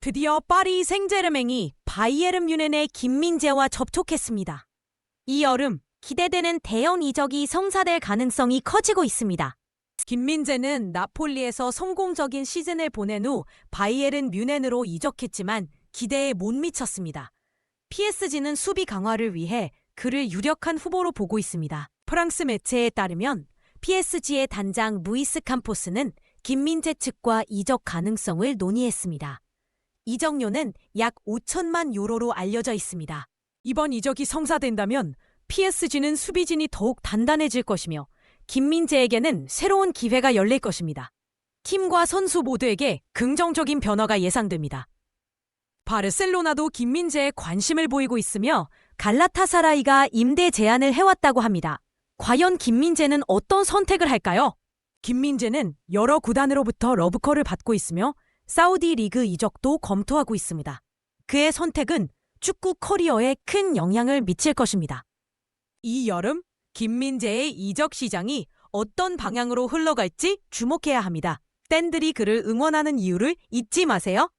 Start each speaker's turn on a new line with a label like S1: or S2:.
S1: 드디어 파리 생제르맹이 바이에른 뮌헨의 김민재와 접촉했습니다. 이 여름 기대되는 대형 이적이 성사될 가능성이 커지고 있습니다. 김민재는 나폴리에서 성공적인 시즌을 보낸 후 바이에른 뮌헨으로 이적했지만 기대에 못 미쳤습니다. PSG는 수비 강화를 위해 그를 유력한 후보로 보고 있습니다. 프랑스 매체에 따르면 PSG의 단장 무이스 캄포스는 김민재 측과 이적 가능성을 논의했습니다. 이적료는 약 5천만 유로로 알려져 있습니다. 이번 이적이 성사된다면 PSG는 수비진이 더욱 단단해질 것이며 김민재에게는 새로운 기회가 열릴 것입니다. 팀과 선수 모두에게 긍정적인 변화가 예상됩니다. 바르셀로나도 김민재에 관심을 보이고 있으며 갈라타사라이가 임대 제안을 해왔다고 합니다. 과연 김민재는 어떤 선택을 할까요? 김민재는 여러 구단으로부터 러브콜을 받고 있으며 사우디 리그 이적도 검토하고 있습니다. 그의 선택은 축구 커리어에 큰 영향을 미칠 것입니다. 이 여름 김민재의 이적 시장이 어떤 방향으로 흘러갈지 주목해야 합니다. 팬들이 그를 응원하는 이유를 잊지 마세요.